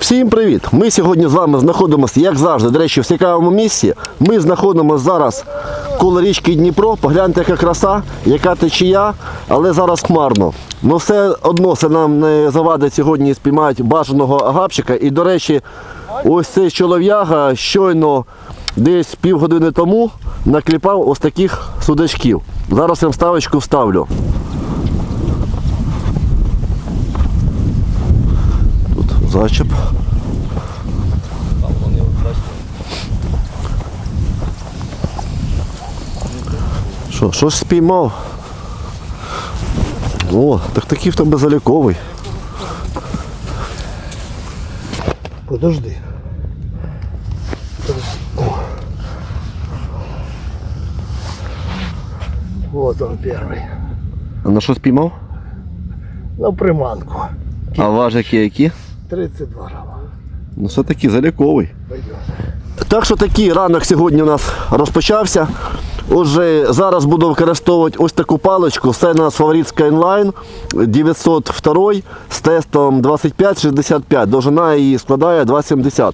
Всім привіт! Ми сьогодні з вами знаходимося, як завжди, до речі, в цікавому місці. Ми знаходимося зараз коло річки Дніпро. Погляньте, яка краса, яка течія, але зараз хмарно. Ну все одно це нам не завадить сьогодні спіймати бажаного агапчика. І, до речі, ось цей чолов'яга щойно десь півгодини тому накліпав ось таких судачків. Зараз я вставочку вставлю. Тут зачеп. Що, щось спіймав? О, так такий в тебе заліковий. Подожди. Вот он первый. А на що спіймав? На приманку. А важики які? 32 грамма. Ну все таки заліковий. Так що такий ранок сьогодні у нас розпочався. Отже, зараз буду використовувати ось таку паличку. Це у нас фаворит Skyline 902 з тестом 25-65. Довжина її складає 2,70.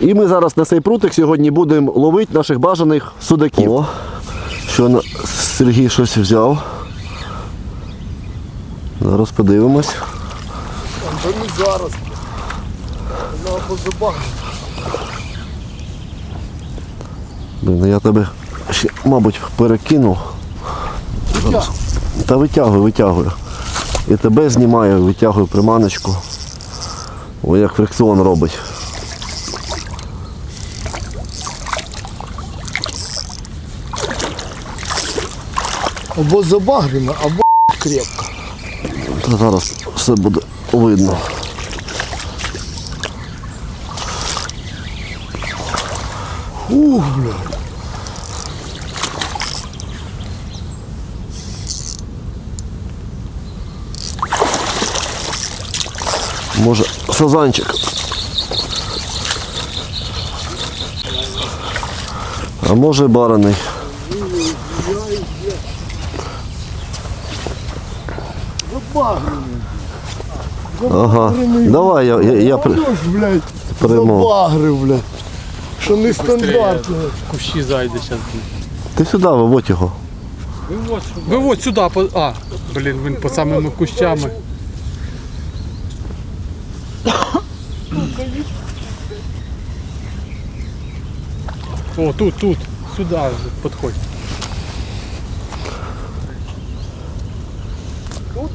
І ми зараз на цей прутик сьогодні будемо ловити наших бажаних судаків. О, що на... Сергій щось взяв. Зараз подивимось. Зараз. На по зубах. Блін, ну я тебе ще, мабуть, перекинув. Зараз. Та витягую, витягую. І тебе знімаю, витягую приманочку. О, як фрикціон робить. Або забагрено, або крепко. Та зараз все буде видно. Ух, бля. Може, сазанчик. А може бараний. Ага. Давай, я, я, я. Блядь, забагрив, блядь. Що нестандартно. кущі зайде зараз. Ти сюди виводь його. Виводь сюди, по... а, блін, він по самими кущами. О, тут, тут, сюди підходь.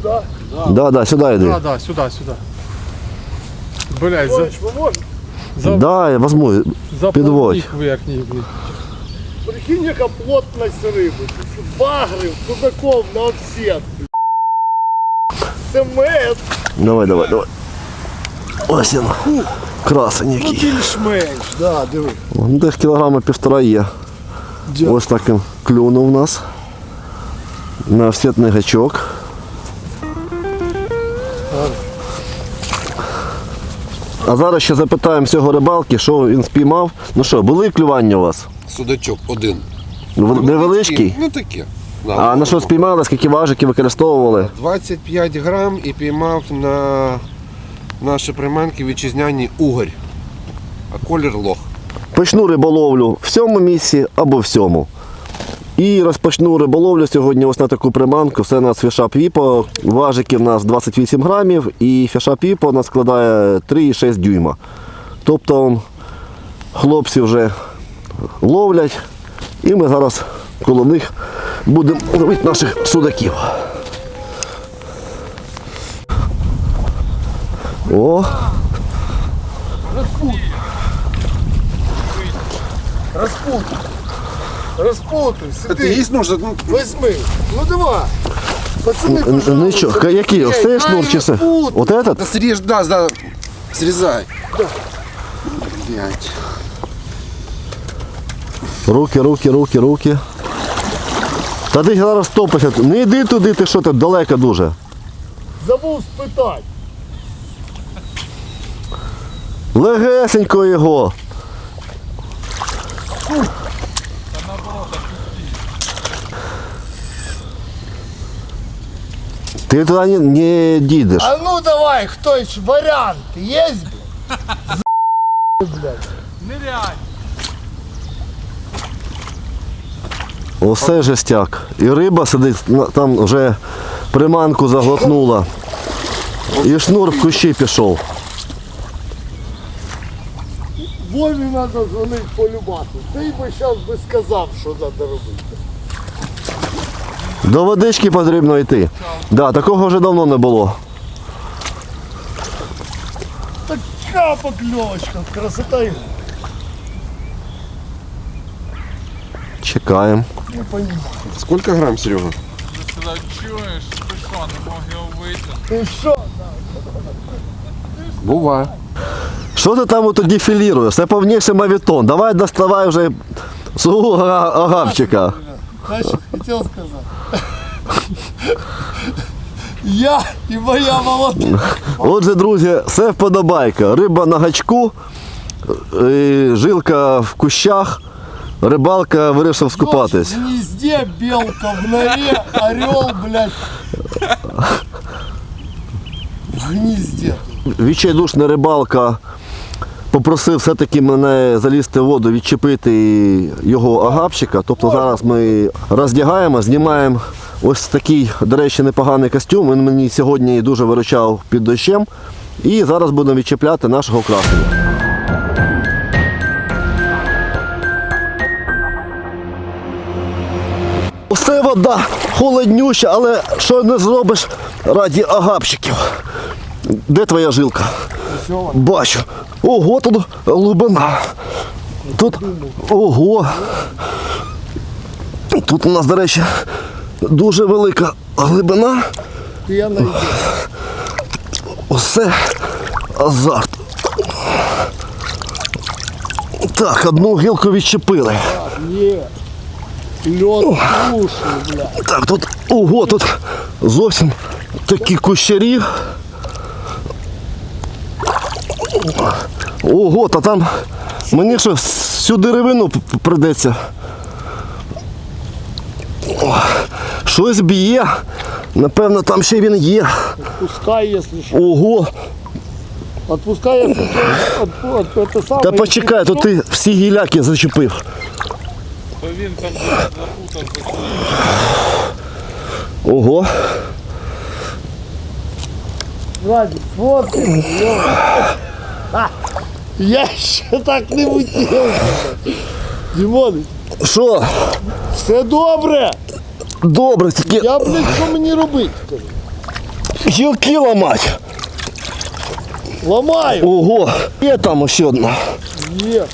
Да. Да, да, сюди йди. Да, да, сюди, сюди. Блять, за, Товарищ, ви можете? за, Да, я возьму. за підводь. плавник верхній, блін. Прикинь, яка плотність риби. Багрив, судаков на отсет. Це мед. Давай, давай, давай. Ось він. Красень Ну який. більш-менш, да, диви. Ну, Десь кілограма півтора є. Дя- Ось так він клюнув у нас. На офсетний гачок. А зараз ще запитаємо цього рибалки, що він спіймав. Ну що, були клювання у вас? Судачок один. В- Невеличкий? Ну таке. Да, А на що ну, спіймали, скільки важиків використовували? 25 грам і піймав на наші приманки вітчизняні угорь. А колір лох. Почну риболовлю в цьому місці або в цьому. І розпочну риболовлю сьогодні ось на таку приманку. Це у нас фішап Віпо. Важики в нас 28 грамів і фішап Віпо у нас складає 3,6 дюйма. Тобто хлопці вже ловлять і ми зараз коло них будемо ловити наших судаків. О, Розпутай. Розпутай, сиди. нужно? Ну, Возьми. Ну давай. Пацаны, н- пожалуйста. нічого. Ка- Який? Ось цей шнур чи це? От этот? да срежь, да, да. Срезай. Блять. Руки, руки, руки, руки. Та ти зараз топишся. Не йди туди, ти що ти далеко дуже. Забув спитати. Легесенько його. Ти туди не, не дійдеш. А ну давай, хтось варіант є? Ниряй. Оце жестяк. І риба сидить, там вже приманку заглотнула. І шнур в кущі пішов. Вові треба дзвонити полюбати. Ти би зараз би сказав, що треба робити. До водички потрібно йти. Да, такого вже давно не було. Така покльовочка, красота Чекаємо. не понімаю. Сколько грамм, Серега? Ти сказав, чуєш, ти що, не мог його витягнути? Ти що? Бува. Що ти там тоді філіруєш? Це повніше мавітон. Давай доставай вже свого ага- агавчика. Знаєш, хотів сказати. Я і моя молода. Отже, друзі, все вподобайка. Риба на гачку, е, жилка в кущах, рибалка вирішив скупатись. В гнезде белка, в норе орел, блядь. В гнезде. Відчайдушна рибалка попросив все-таки мене залізти в воду, відчепити його агапчика. Тобто зараз ми роздягаємо, знімаємо ось такий, до речі, непоганий костюм. Він мені сьогодні дуже виручав під дощем. І зараз будемо відчіпляти нашого красення. Усе вода холоднюща, але що не зробиш раді агапчиків. Де твоя жилка? Бачу. Ого, тут глибина. Тут. Ого. Тут у нас, до речі, дуже велика глибина. Усе азарт. Так, одну гілку відчепили. Слушай, блядь. Так, тут. Ого, тут зовсім такі кущарі. Ого, та там мені що всю деревину п- п- прийдеться. О, Щось б'є. Напевно, там ще він є. Пускай, если что. Ого. Отпускай, если что. Отпу- от- это самое. Та почекай, то ти всі гіляки зачепив. То він там запутався. Ого. Владик, вот ты, ё- А, я ще так не хотів. Дімон, Що? все добре. Добре, тільки Я, блядь, що мені робити? кажу? гілки ламать. Ламаю. Ого. Є там ще одна. Є.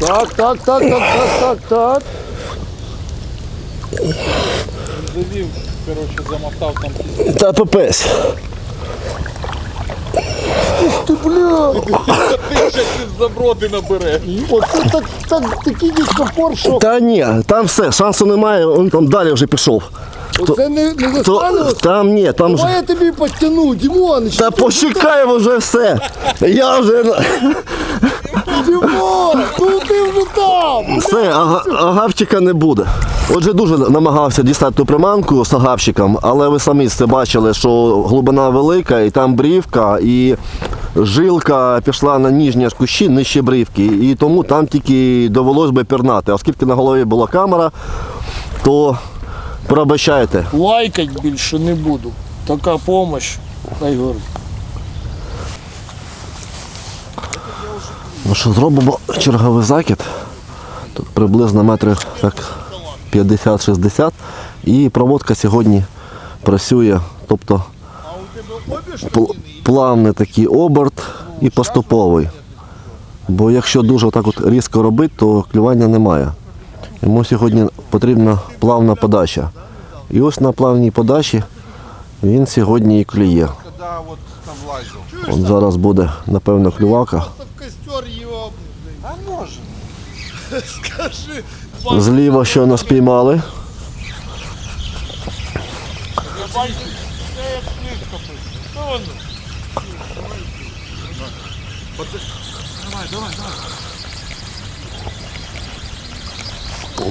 Так, так, так, так, так, так, так. Завів, коротше, замотав там Та пепесь. Ти, бля. Ти ще заброди набереш. Оце так, так, такий дискомфорт, що Та ні, там все, шансу немає, він там далі вже пішов. оце не, не То, там ні, там Давай вже. я тобі підтягну, Дімон. Та почекай вже все. Я вже. Дімон, ну ти вже там. Все, ага, агавчика не буде. Отже, дуже намагався дістати ту приманку з але ви самі це бачили, що глибина велика, і там брівка, і жилка пішла на ніжні кущі нижче брівки. І тому там тільки довелось би пірнати. Оскільки на голові була камера, то пробачайте. Лайкать більше не буду. Така допомога. Найгорі. Ну що, зробимо черговий закид. Тут приблизно метрів так 50-60. І проводка сьогодні працює. Тобто плавний такий оберт і поступовий. Бо якщо дуже так от різко робити, то клювання немає. Йому сьогодні потрібна плавна подача. І ось на плавній подачі він сьогодні і клює. От зараз буде, напевно, клювака. Скажи. Зліва щойно спіймали.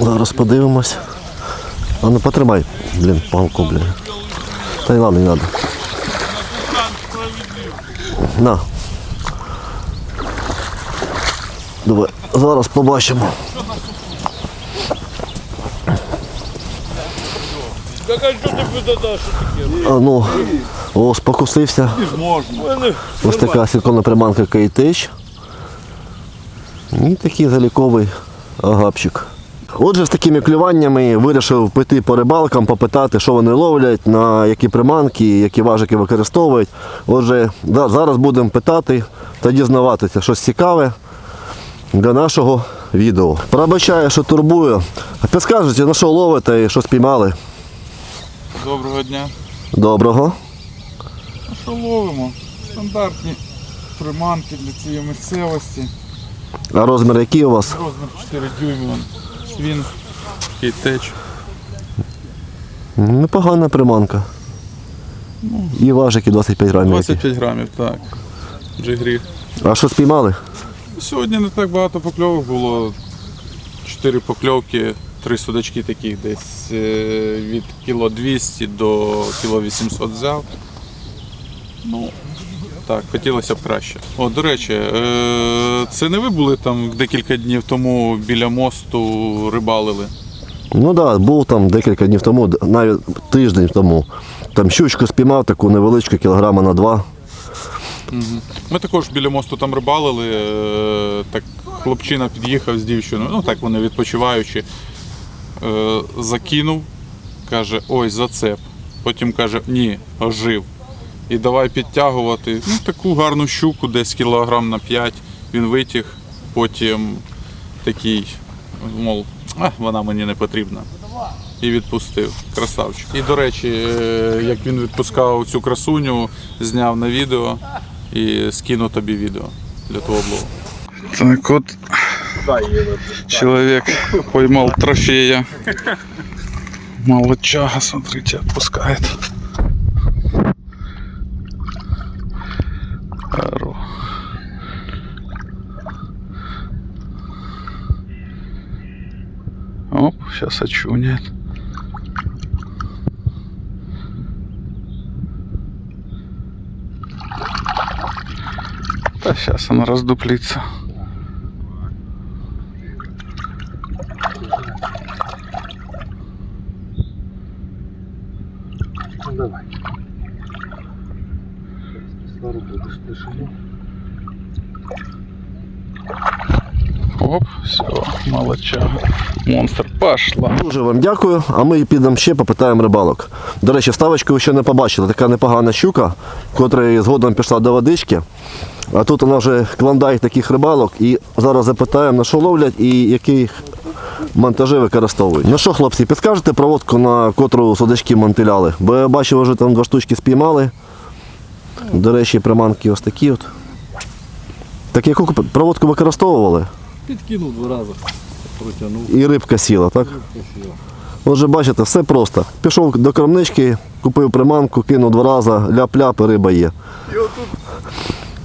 Зараз подивимось. А ну потримай, блін, палку, блін. Та й ладно, не треба. На. Давай, зараз побачимо. А ну, о, спокусився. Ось така силиконна приманка Кейтеч. І такий заліковий агапчик. Отже, з такими клюваннями вирішив піти по рибалкам, попитати, що вони ловлять, на які приманки, які важики використовують. Отже, да, зараз будемо питати та дізнаватися щось цікаве для нашого відео. Пробачаю, що турбую. А підскажете, на що ловите і що спіймали? Доброго дня. Доброго. А що ловимо? Стандартні приманки для цієї місцевості. А розмір який у вас? Розмір 4 дюйми. Він такий теч. Непогана приманка. І важики 25 грамів. 25 грамів, так. Джигрі. А що спіймали? Сьогодні не так багато покльовок було. 4 покльовки, 3 судачки таких десь е, від кіло 200 до кіло 800 взяв. Ну, так, хотілося б краще. О, до речі, це не ви були там декілька днів тому біля мосту рибалили? Ну так, да, був там декілька днів тому, навіть тиждень тому. Там щучку спіймав таку невеличку, кілограма на два. Ми також біля мосту там рибалили. е, Так хлопчина під'їхав з дівчиною, ну так вони відпочиваючи, закинув, каже, ой, зацеп. Потім каже, ні, ожив. І давай підтягувати. Ну, таку гарну щуку, десь кілограм на 5. Він витяг, потім такий, мов, а, вона мені не потрібна. І відпустив. Красавчик. І до речі, е, як він відпускав цю красуню, зняв на відео і скину тобі відео для твого блогу. Так от человек поймал трофея. Молодчага, смотрите, отпускает. Ару. Оп, сейчас очунет. Да сейчас она раздуплится. Оп, все, молодчага. Монстр пошла. Дуже вам дякую, а ми підемо ще попитаємо рибалок. До речі, ставочку ви ще не побачили. Така непогана щука, котра згодом пішла до водички. А тут вона вже клондайк таких рибалок. І зараз запитаємо, на що ловлять і які монтажі використовують. Ну що, хлопці, підскажете проводку, на котру судачки монтиляли? Бо я бачив, вже там два штучки спіймали. До речі, приманки ось такі от. Так яку проводку використовували? Підкинув два рази. Протягнув. І рибка сіла, так? Отже, бачите, все просто. Пішов до крамнички, купив приманку, кинув два рази, ляп-ляп і риба є.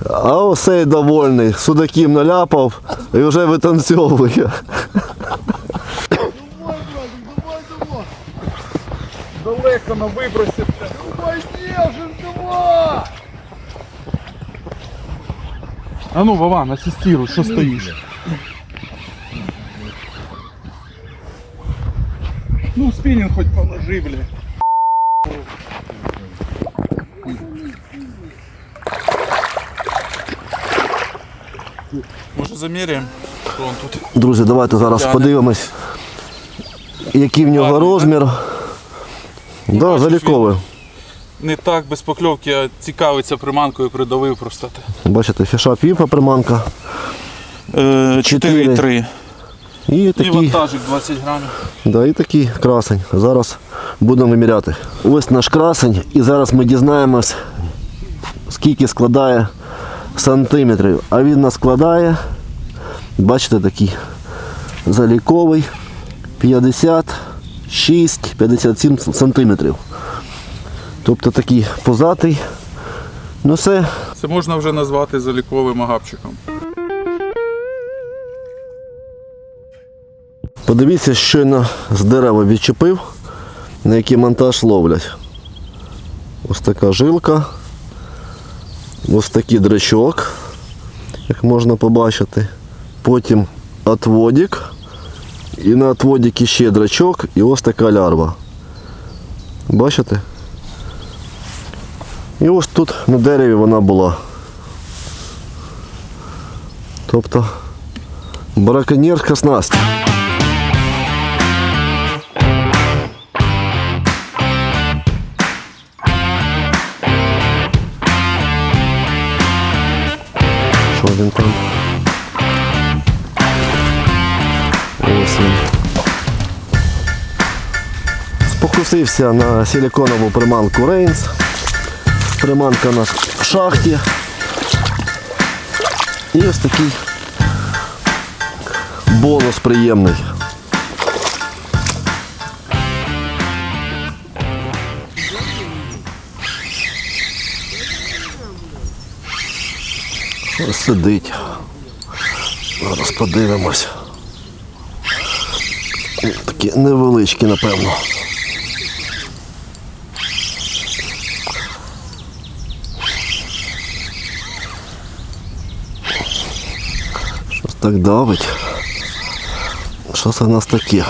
А осей довольний, судаків наляпав і вже витанцьовує. Вибросі. Давай, Нежин. А ну, Вован, асистируй, що стоїш? Ну, спиннинг хоть положи, бля. Може заміряємо? Що он тут? Друзі, давайте зараз подивимось, який в нього розмір. Да, бачиш, заліковий. Не так без покльовки, а цікавиться приманкою, придавив просто. Бачите, фіша піпа приманка. Е, Чотири. 4,3. І І такий, вантажик 20 грамів. да, і такий красень. Зараз будемо виміряти. Ось наш красень, і зараз ми дізнаємось, скільки складає сантиметрів. А він нас складає, бачите, такий заліковий 56-57 сантиметрів. Тобто такий позатий. Ну все, Це можна вже назвати заліковим агапчиком. Подивіться, щойно з дерева відчепив, на який монтаж ловлять. Ось така жилка, ось такий драчок, як можна побачити. потім отводик. І на отводіки ще драчок і ось така лярва. Бачите? І ось тут на дереві вона була. Тобто браконьєрська снасть. Що він там? Він. Спокусився на силиконову приманку Рейнс. Приманка в шахті. І ось такий бонус приємний. Ось сидить. Зараз подивимось. Такі невеличкі, напевно. Щось так давить. Що це в нас таке?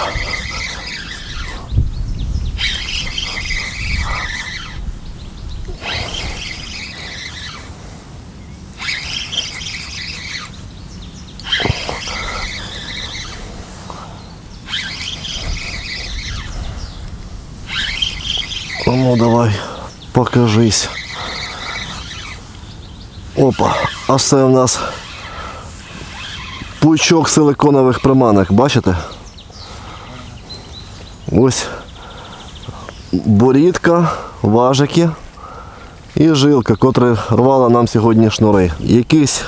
Ну давай, покажись. Опа, а це в нас пучок силиконових приманок, бачите? Ось борідка, важики і жилка, котра рвала нам сьогодні шнури. Якийсь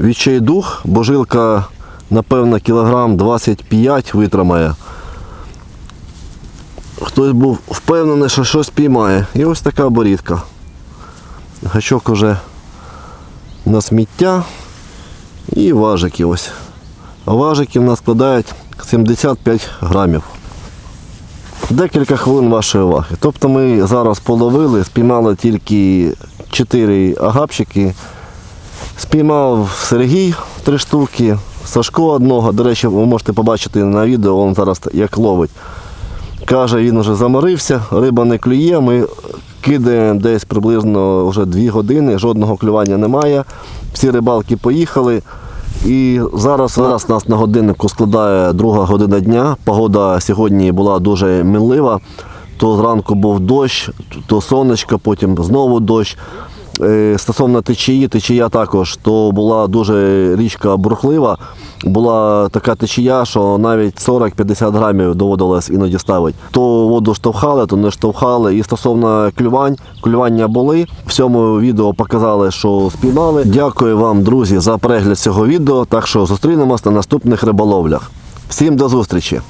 відчайдух, бо жилка, напевно, кілограм 25 витримає. Хтось був впевнений, що щось піймає. І ось така борідка. Гачок уже на сміття і важики ось. А важики в нас складають 75 грамів. Декілька хвилин вашої уваги. Тобто ми зараз половили, спіймали тільки 4 агапчики. Спіймав Сергій три штуки, Сашко одного. До речі, ви можете побачити на відео, він зараз як ловить. Каже, він вже заморився, риба не клює. Ми кидаємо десь приблизно вже 2 години, жодного клювання немає. Всі рибалки поїхали. І зараз, зараз нас на годиннику складає друга година дня. Погода сьогодні була дуже мінлива. То зранку був дощ, то сонечко, потім знову дощ. Е, Стосовно течії, течія також, то була дуже річка бурхлива. Була така течія, що навіть 40-50 грамів доводилось іноді ставити. То воду штовхали, то не штовхали. І стосовно клювань, клювання були. В цьому відео показали, що спіймали. Дякую вам, друзі, за перегляд цього відео. Так що зустрінемось на наступних риболовлях. Всім до зустрічі!